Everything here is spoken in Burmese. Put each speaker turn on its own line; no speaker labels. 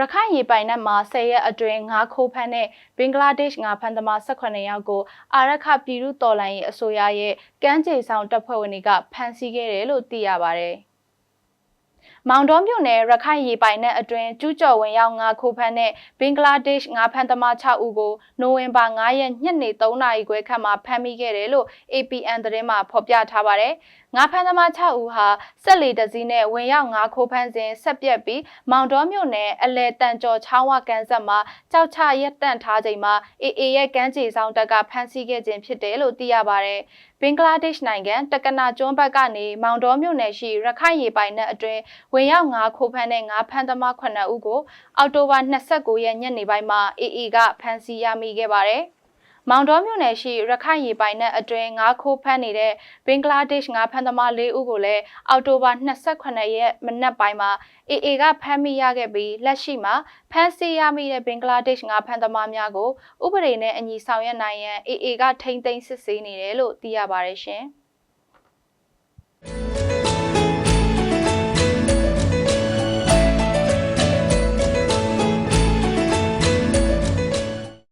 ရခိုင်ရေပိုင်နက်မှာ10ရက်အတွင်းငါးခိုးဖမ်းတဲ့ဘင်္ဂလားဒေ့ရှ်ငါးဖမ်းသမား18ယောက်ကိုအာရခပြည်သူတော်လှန်ရေးအစိုးရရဲ့ကမ်းခြေဆောင်တပ်ဖွဲ့ဝင်တွေကဖမ်းဆီးခဲ့တယ်လို့သိရပါဗျ။ မောင်တော်မြို့နယ်ရခိုင်ရေပိုင်နက်အတွင်းကျူးကျော်ဝင်ရောက်ငါခိုးဖမ်းတဲ့ဘင်္ဂလားဒေ့ရှ်ငါဖမ်းသမား6ဦးကိုနိုဝင်ဘာ9ရက်ညနေ3နာရီခွဲခန့်မှာဖမ်းမိခဲ့တယ်လို့ APN သတင်းမှာဖော်ပြထားပါတယ်။ငါဖမ်းသမား6ဦးဟာဆက်လီတစည်းနဲ့ဝင်ရောက်ငါခိုးဖမ်းစဉ်ဆက်ပြက်ပြီးမောင်တော်မြို့နယ်အလဲတန်ကျော်ချောင်းဝကန်ဆက်မှာကြောက်ချရက်တန့်ထားချိန်မှာအေအေရဲ့ကမ်းခြေဆောင်တပ်ကဖမ်းဆီးခဲ့ခြင်းဖြစ်တယ်လို့သိရပါတယ်။ဘင်္ဂလားဒေ့ရှ်နိုင်ငံတက္ကနာကျွန်းဘက်ကနေမောင်တော်မြို့နယ်ရှိရခိုင်ရေပိုင်နက်အတွင်းဝင်ရောက်ငါခိုးဖမ်းတဲ့ငါဖမ်းသမား9ဦးကိုအောက်တိုဘာ29ရက်ညနေပိုင်းမှာအေအေကဖမ်းဆီးရမိခဲ့ပါတယ်။မောင်တော်မြို့နယ်ရှိရခိုင်ရေပိုင်နက်အတွင်းငါးခိုးဖမ်းနေတဲ့ဘင်္ဂလားဒေ့ရှ်ငါးဖမ်းသမား၄ဦးကိုလည်းအောက်တိုဘာ28ရက်မနက်ပိုင်းမှာအေအေကဖမ်းမိရခဲ့ပြီးလက်ရှိမှာဖမ်းဆီးရမိတဲ့ဘင်္ဂလားဒေ့ရှ်ငါးဖမ်းသမားများကိုဥပဒေနဲ့အညီဆောင်ရွက်နိုင်ရန်အေအေကထိမ့်သိမ်းစစ်ဆေးနေတယ်လို့သိရပါတယ်ရှင်။